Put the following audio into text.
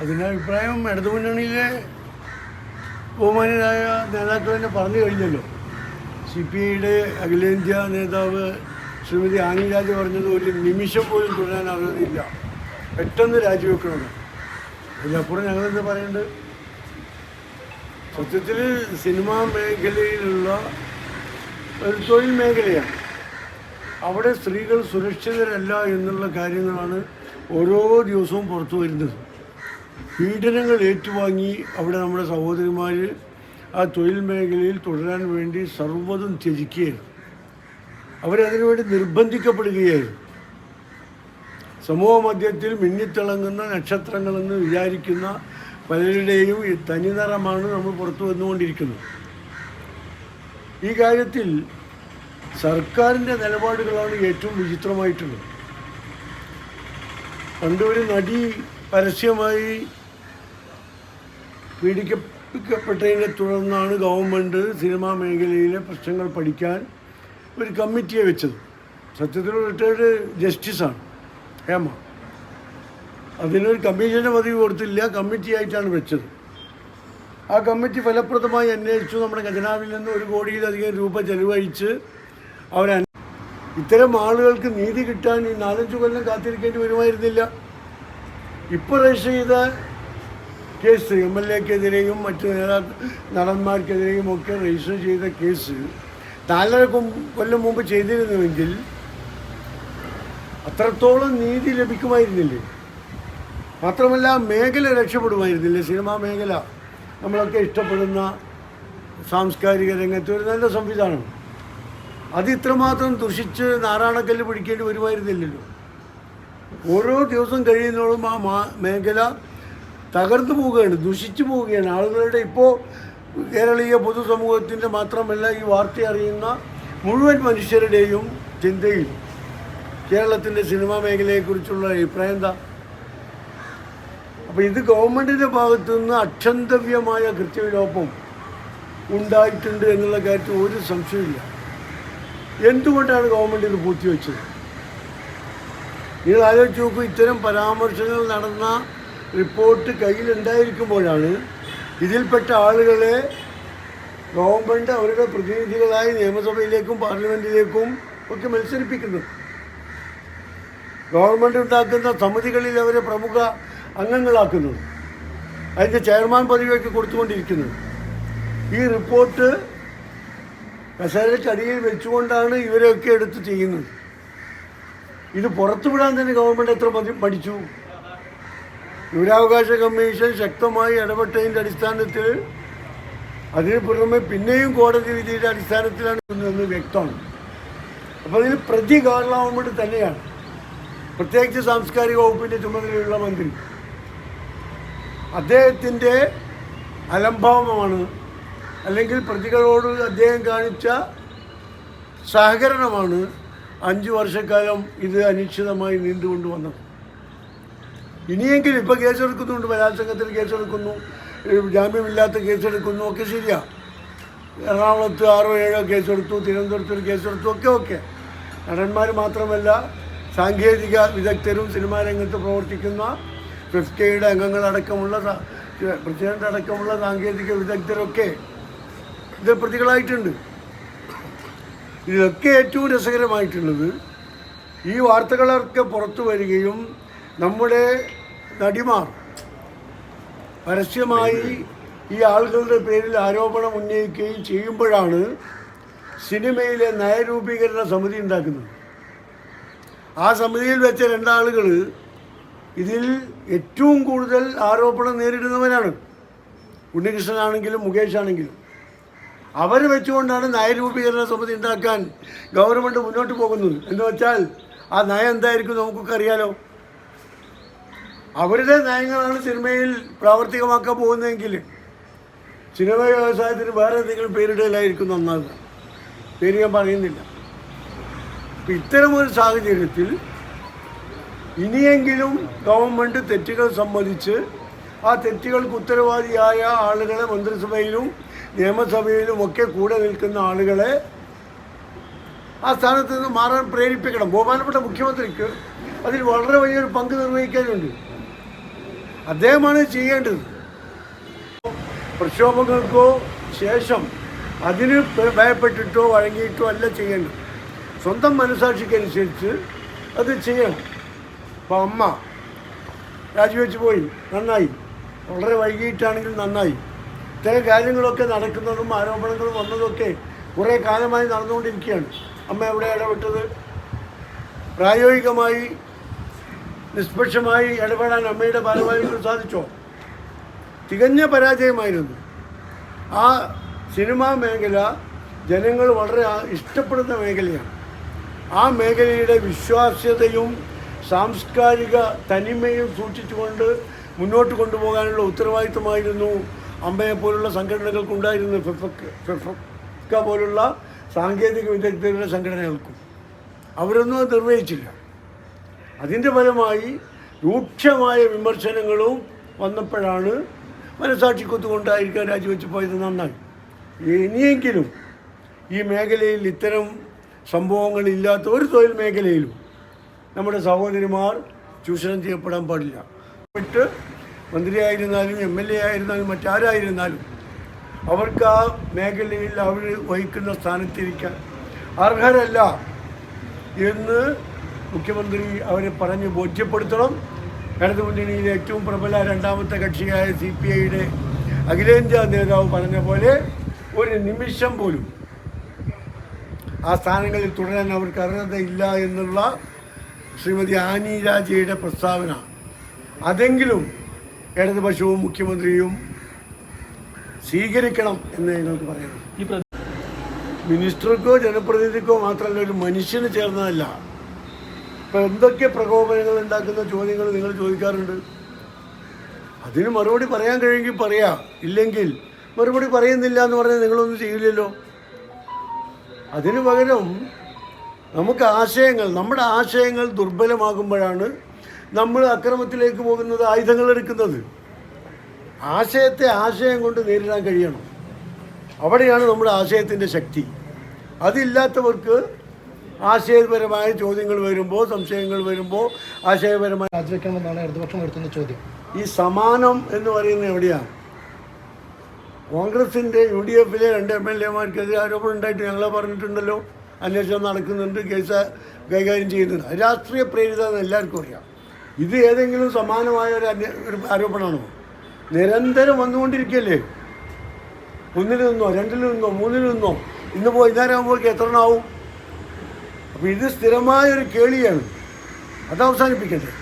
അതിന്റെ അഭിപ്രായം ഇടതു മുന്നണിയിലെ ബഹുമാനരായ നേതാക്കൾ തന്നെ പറഞ്ഞു കഴിഞ്ഞല്ലോ. സി പി ഐയുടെ അഖിലേന്ത്യാ നേതാവ് ശ്രീമതി ആനിരാജ് പറഞ്ഞത് ഒരു നിമിഷം പോലും തുടരാൻ അർഹതയില്ല പെട്ടെന്ന് രാജിവെക്കണമെന്ന്. അതിലപ്പുറം ഞങ്ങളെന്ത് പറയുന്നുണ്ട് സത്യത്തിൽ സിനിമാ മേഖലയിലുള്ള ഒരു തൊഴിൽ മേഖലയാണ്. അവിടെ സ്ത്രീകൾ സുരക്ഷിതരല്ല എന്നുള്ള കാര്യങ്ങളാണ് ഓരോ ദിവസവും പുറത്തു വരുന്നത്. പീഡനങ്ങൾ ഏറ്റുവാങ്ങി അവിടെ നമ്മുടെ സഹോദരിമാർ ആ തൊഴിൽ മേഖലയിൽ തുടരാൻ വേണ്ടി സർവതും ത്യജിക്കുകയായിരുന്നു. അവരതിനുവേണ്ടി നിർബന്ധിക്കപ്പെടുകയായിരുന്നു. സമൂഹ മധ്യത്തിൽ മിന്നിത്തിളങ്ങുന്ന നക്ഷത്രങ്ങളെന്ന് വിചാരിക്കുന്ന പലരുടെയും ഈ തനിനിറമാണ് നമ്മൾ പുറത്തു വന്നുകൊണ്ടിരിക്കുന്നത്. ഈ കാര്യത്തിൽ സർക്കാരിന്റെ നിലപാടുകളാണ് ഏറ്റവും വിചിത്രമായിട്ടുള്ളത്. പണ്ട് ഒരു നടി പരസ്യമായി പീഡിക്കപ്പെട്ടതിനെ തുടർന്നാണ് ഗവൺമെന്റ് സിനിമാ മേഖലയിലെ പ്രശ്നങ്ങൾ പഠിക്കാൻ ഒരു കമ്മിറ്റിയെ വെച്ചത്. സത്യത്തിൽ റിട്ടയർഡ് ജസ്റ്റിസാണ് ഹേമ. അതിനൊരു കമ്മീഷന്റെ പദവി കൊടുത്തില്ല കമ്മിറ്റി ആയിട്ടാണ് വെച്ചത്. ആ കമ്മിറ്റി ഫലപ്രദമായി അന്വേഷിച്ചു. നമ്മുടെ ഖജനാവിൽ നിന്ന് ഒരു കോടിയിലധികം രൂപ ചെലവഴിച്ച് അവർ ഇത്തരം ആളുകൾക്ക് നീതി കിട്ടാൻ ഈ നാലഞ്ച് കൊല്ലം കാത്തിരിക്കേണ്ടി വരുമായിരുന്നില്ല. ഇപ്പോൾ രജിസ്റ്റർ ചെയ്ത കേസ് എം എൽ എക്കെതിരെയും മറ്റ് നേതാ നടന്മാർക്കെതിരെയും ഒക്കെ രജിസ്റ്റർ ചെയ്ത കേസ് നാലര കൊല്ലം മുമ്പ് ചെയ്തിരുന്നുവെങ്കിൽ അത്രത്തോളം നീതി ലഭിക്കുമായിരുന്നില്ലേ? മാത്രമല്ല മേഖല രക്ഷപ്പെടുമായിരുന്നില്ലേ? സിനിമാ മേഖല. നമ്മളൊക്കെ ഇഷ്ടപ്പെടുന്ന സാംസ്കാരിക രംഗത്ത് ഒരു നല്ല സംവിധാനം. അത് ഇത്രമാത്രം ദുഷിച്ച് നാരായണക്കല്ല് പിടിക്കേണ്ടി വരുമായിരുന്നില്ലല്ലോ. ഓരോ ദിവസം കഴിയുന്നതോളം ആ മേഖല തകർന്നു പോവുകയാണ് ദുഷിച്ചു പോവുകയാണ്. ആളുകളുടെ ഇപ്പോൾ കേരളീയ പൊതുസമൂഹത്തിന്റെ മാത്രമല്ല ഈ വാർത്ത അറിയുന്ന മുഴുവൻ മനുഷ്യരുടെയും ചിന്തയിൽ കേരളത്തിന്റെ സിനിമാ മേഖലയെക്കുറിച്ചുള്ള അഭിപ്രായം എന്താ? അപ്പോൾ ഇത് ഗവൺമെന്റിന്റെ ഭാഗത്തു നിന്ന് അക്ഷന്തവ്യമായ കൃത്യവിലോപം ഉണ്ടായിട്ടുണ്ട് എന്നുള്ള കാര്യത്തിൽ ഒരു സംശയമില്ല എന്തുകൊണ്ടാണ് ഗവൺമെന്റ് ഇത് പൂഴ്ത്തിവെച്ചത്? നിങ്ങൾ ആലോചിച്ച് നോക്കൂ ഇത്തരം പരാമർശങ്ങൾ നടന്ന റിപ്പോർട്ട് കയ്യിലുണ്ടായിരിക്കുമ്പോഴാണ് ഇതിൽപ്പെട്ട ആളുകളെ ഗവൺമെന്റ് അവരുടെ പ്രതിനിധികളായി നിയമസഭയിലേക്കും പാർലമെന്റിലേക്കും ഒക്കെ മത്സരിപ്പിക്കുന്നു. ഗവൺമെന്റ് ഉണ്ടാക്കുന്ന സമിതികളിൽ അവരെ പ്രമുഖ അംഗങ്ങളാക്കുന്നത് അതിന്റെ ചെയർമാൻ പദവിയൊക്കെ കൊടുത്തുകൊണ്ടിരിക്കുന്നത് ഈ റിപ്പോർട്ട് കസേരക്കടിയിൽ വെച്ചുകൊണ്ടാണ് ഇവരെയൊക്കെ എടുത്ത് ചെയ്യുന്നത്. ഇത് പുറത്തുവിടാൻ തന്നെ ഗവൺമെന്റ് എത്ര പഠിച്ചു. വിവരാവകാശ കമ്മീഷൻ ശക്തമായി ഇടപെട്ടതിന്റെ അടിസ്ഥാനത്തിൽ അതിന് പുറമെ പിന്നെയും കോടതി വിധിയുടെ അടിസ്ഥാനത്തിലാണ് എന്ന് വ്യക്തമാണ്. അപ്പോൾ അതിന് പ്രതി കാരണമാകുമ്പോൾ തന്നെയാണ്. പ്രത്യേകിച്ച് സാംസ്കാരിക വകുപ്പിന്റെ ചുമതലയുള്ള മന്ത്രി. അദ്ദേഹത്തിന്റെ അലംഭാവമാണ് അല്ലെങ്കിൽ പ്രതികളോട് അദ്ദേഹം കാണിച്ച സഹകരണമാണ് അഞ്ച് വർഷക്കാലം ഇത് അനിശ്ചിതമായി നീണ്ടുകൊണ്ട് വന്നത് ഇനിയെങ്കിലും ഇപ്പോൾ കേസെടുക്കുന്നുണ്ട് ബലാത്സംഗത്തിൽ കേസെടുക്കുന്നു ജാമ്യമില്ലാത്ത കേസെടുക്കുന്നു ഒക്കെ ശരിയാണ് എറണാകുളത്ത് ആറോ ഏഴോ കേസെടുത്തു തിരുവനന്തപുരത്ത് ഒരു കേസെടുത്തു ഒക്കെ ഓക്കെ. നടന്മാർ മാത്രമല്ല സാങ്കേതിക വിദഗ്ധരും സിനിമാ രംഗത്ത് പ്രവർത്തിക്കുന്ന ഫിഫ്റ്റിയുടെ അംഗങ്ങളടക്കമുള്ള പ്രസിഡന്റ് അടക്കമുള്ള സാങ്കേതിക വിദഗ്ധരൊക്കെ ഇത് പ്രതികളായിട്ടുണ്ട്. ഇതിലൊക്കെ ഏറ്റവും രസകരമായിട്ടുള്ളത്. ഈ വാർത്തകളൊക്കെ പുറത്തു വരികയും നമ്മുടെ നടിമാർ പരസ്യമായി ഈ ആളുകളുടെ പേരിൽ ആരോപണം ഉന്നയിക്കുകയും ചെയ്യുമ്പോഴാണ് സിനിമയിലെ നയരൂപീകരണ സമിതി ഉണ്ടാക്കുന്നത്. ആ സമിതിയിൽ വെച്ച രണ്ടാളുകൾ ഇതിൽ ഏറ്റവും കൂടുതൽ ആരോപണം നേരിടുന്നവരാണ്. ഉണ്ണികൃഷ്ണനാണെങ്കിലും മുകേഷ് ആണെങ്കിലും അവർ വെച്ചുകൊണ്ടാണ് നയരൂപീകരണ സമിതി ഉണ്ടാക്കാൻ ഗവൺമെന്റ് മുന്നോട്ട് പോകുന്നത്. എന്ന് വെച്ചാൽ ആ നയം എന്തായിരിക്കും നമുക്കൊക്കെ അറിയാലോ. അവരുടെ നയങ്ങളാണ് സിനിമയിൽ പ്രാവർത്തികമാക്കാൻ പോകുന്നതെങ്കിൽ സിനിമ വ്യവസായത്തിന് വേറെ എന്തെങ്കിലും പേരിടലായിരിക്കും നന്നാകുക പേര് ഞാൻ പറയുന്നില്ല. അപ്പം ഇത്തരമൊരു സാഹചര്യത്തിൽ ഇനിയെങ്കിലും ഗവൺമെന്റ് തെറ്റുകൾ സമ്മതിച്ച് ആ തെറ്റുകൾക്ക് ഉത്തരവാദിയായ ആളുകളെ മന്ത്രിസഭയിലും നിയമസഭയിലും ഒക്കെ കൂടെ നിൽക്കുന്ന ആളുകളെ ആ സ്ഥാനത്ത് നിന്ന് മാറാൻ പ്രേരിപ്പിക്കണം. ബഹുമാനപ്പെട്ട മുഖ്യമന്ത്രിക്ക് അതിൽ വളരെ വലിയൊരു പങ്ക് നിർവഹിക്കാനുണ്ട് അദ്ദേഹമാണ് ചെയ്യേണ്ടത്. പ്രക്ഷോഭങ്ങൾക്കോ ശേഷം അതിന് ഭയപ്പെട്ടിട്ടോ വഴങ്ങിയിട്ടോ അല്ല ചെയ്യേണ്ടത്. സ്വന്തം മനസാക്ഷിക്കനുസരിച്ച് അത് ചെയ്യണം. അപ്പം അമ്മ രാജിവെച്ച് പോയി. നന്നായി. വളരെ വൈകിട്ടാണെങ്കിൽ നന്നായി. ഇത്തരം കാര്യങ്ങളൊക്കെ നടക്കുന്നതും ആരോപണങ്ങളും വന്നതൊക്കെ കുറേ കാലമായി നടന്നുകൊണ്ടിരിക്കുകയാണ്. അമ്മ എവിടെ ഇടപെട്ടത്? പ്രായോഗികമായി നിഷ്പക്ഷമായി ഇടപെടാൻ അമ്മയുടെ ഭാരവാഹികൾ സാധിച്ചോ? തികഞ്ഞ പരാജയമായിരുന്നു. ആ സിനിമാ മേഖല ജനങ്ങൾ വളരെ ഇഷ്ടപ്പെടുന്ന മേഖലയാണ്. ആ മേഖലയുടെ വിശ്വാസ്യതയും സാംസ്കാരിക തനിമയും സൂക്ഷിച്ചുകൊണ്ട് മുന്നോട്ട് കൊണ്ടുപോകാനുള്ള ഉത്തരവാദിത്തമായിരുന്നു അമ്മയെ പോലുള്ള സംഘടനകൾക്കുണ്ടായിരുന്നു ഫെഫക്ക് ഫെഫക്ക പോലുള്ള സാങ്കേതിക വിദഗ്ധരുടെ സംഘടനകൾക്കും അവരൊന്നും അത് നിർവഹിച്ചില്ല. അതിന്റെ ഫലമായി രൂക്ഷമായ വിമർശനങ്ങളും വന്നപ്പോഴാണ് മനസാക്ഷി കൊത്തുകൊണ്ടായിരിക്കാൻ രാജിവെച്ച് പോയത് നന്നായി. ഇനിയെങ്കിലും ഈ മേഖലയിൽ ഇത്തരം സംഭവങ്ങളില്ലാത്ത ഒരു തൊഴിൽ മേഖലയിലും നമ്മുടെ സഹോദരിമാർ ചൂഷണം ചെയ്യപ്പെടാൻ പാടില്ല. പെട്ട് മന്ത്രിയായിരുന്നാലും എം എൽ എ ആയിരുന്നാലും മറ്റാരായിരുന്നാലും അവർക്ക് ആ മേഖലയിൽ അവർ വഹിക്കുന്ന സ്ഥാനത്തിരിക്കാൻ അർഹരല്ല എന്ന് മുഖ്യമന്ത്രി അവരെ പറഞ്ഞ് ബോധ്യപ്പെടുത്തണം. ഇടതു മുന്നണിയിലെ ഏറ്റവും പ്രബല രണ്ടാമത്തെ കക്ഷിയായ സി പി ഐയുടെ അഖിലേന്ത്യാ നേതാവ് പറഞ്ഞ പോലെ ഒരു നിമിഷം പോലും ആ സ്ഥാനങ്ങളിൽ തുടരാൻ അവർക്ക് അർഹതയില്ല എന്നുള്ള ശ്രീമതി ആനി രാജയുടെ പ്രസ്താവന. അതെങ്കിലും ഇടതുപക്ഷവും മുഖ്യമന്ത്രിയും സ്വീകരിക്കണം എന്ന് ഞങ്ങൾക്ക് പറയണം മിനിസ്റ്റർക്കോ ജനപ്രതിനിധിക്കോ മാത്രമല്ല ഒരു മനുഷ്യന് ചേർന്നതല്ല. ഇപ്പം എന്തൊക്കെ പ്രകോപനങ്ങൾ ഉണ്ടാക്കുന്ന ചോദ്യങ്ങൾ നിങ്ങൾ ചോദിക്കാറുണ്ട്? അതിന് മറുപടി പറയാൻ കഴിയുമെങ്കിൽ പറയാം. ഇല്ലെങ്കിൽ മറുപടി പറയുന്നില്ല എന്ന് പറഞ്ഞാൽ നിങ്ങളൊന്നും ചെയ്യില്ലല്ലോ. അതിനു പകരം നമുക്ക് ആശയങ്ങൾ നമ്മുടെ ആശയങ്ങൾ ദുർബലമാകുമ്പോഴാണ് നമ്മൾ അക്രമത്തിലേക്ക് പോകുന്നത് ആയുധങ്ങൾ എടുക്കുന്നത്. ആശയത്തെ ആശയം കൊണ്ട് നേരിടാൻ കഴിയണം. അവിടെയാണ് നമ്മുടെ ആശയത്തിന്റെ ശക്തി. അതില്ലാത്തവർക്ക് ആശയപരമായ ചോദ്യങ്ങൾ വരുമ്പോൾ സംശയങ്ങൾ വരുമ്പോൾ ആശയപരമായ രാജിവെക്കണമെന്നാണ് ഇടതുപക്ഷം എടുക്കുന്ന ചോദ്യം. ഈ സമാനം എന്ന് പറയുന്നത് എവിടെയാണ്? കോൺഗ്രസിന്റെ യു ഡി എഫിലെ രണ്ട് എം എൽ എമാർക്കെതിരെ ആരോപണം ഉണ്ടായിട്ട് ഞങ്ങളെ പറഞ്ഞിട്ടുണ്ടല്ലോ. അന്വേഷണം നടക്കുന്നുണ്ട് കേസ് കൈകാര്യം ചെയ്യുന്നുണ്ട്. രാഷ്ട്രീയ പ്രേരിതമെന്ന് എല്ലാവർക്കും അറിയാം. ഇത് ഏതെങ്കിലും സമാനമായ ഒരു ഒരു ആരോപണമാണോ? നിരന്തരം വന്നുകൊണ്ടിരിക്കുകയല്ലേ? ഒന്നിൽ നിന്നോ രണ്ടിൽ നിന്നോ മൂന്നിൽ നിന്നോ ഇന്ന് വൈകുന്നേരം ആകുമ്പോഴേക്ക് എത്ര എണ്ണമാവും അപ്പോൾ ഇത് സ്ഥിരമായ ഒരു കേളിയാണ്. അത് അവസാനിപ്പിക്കണ്ടേ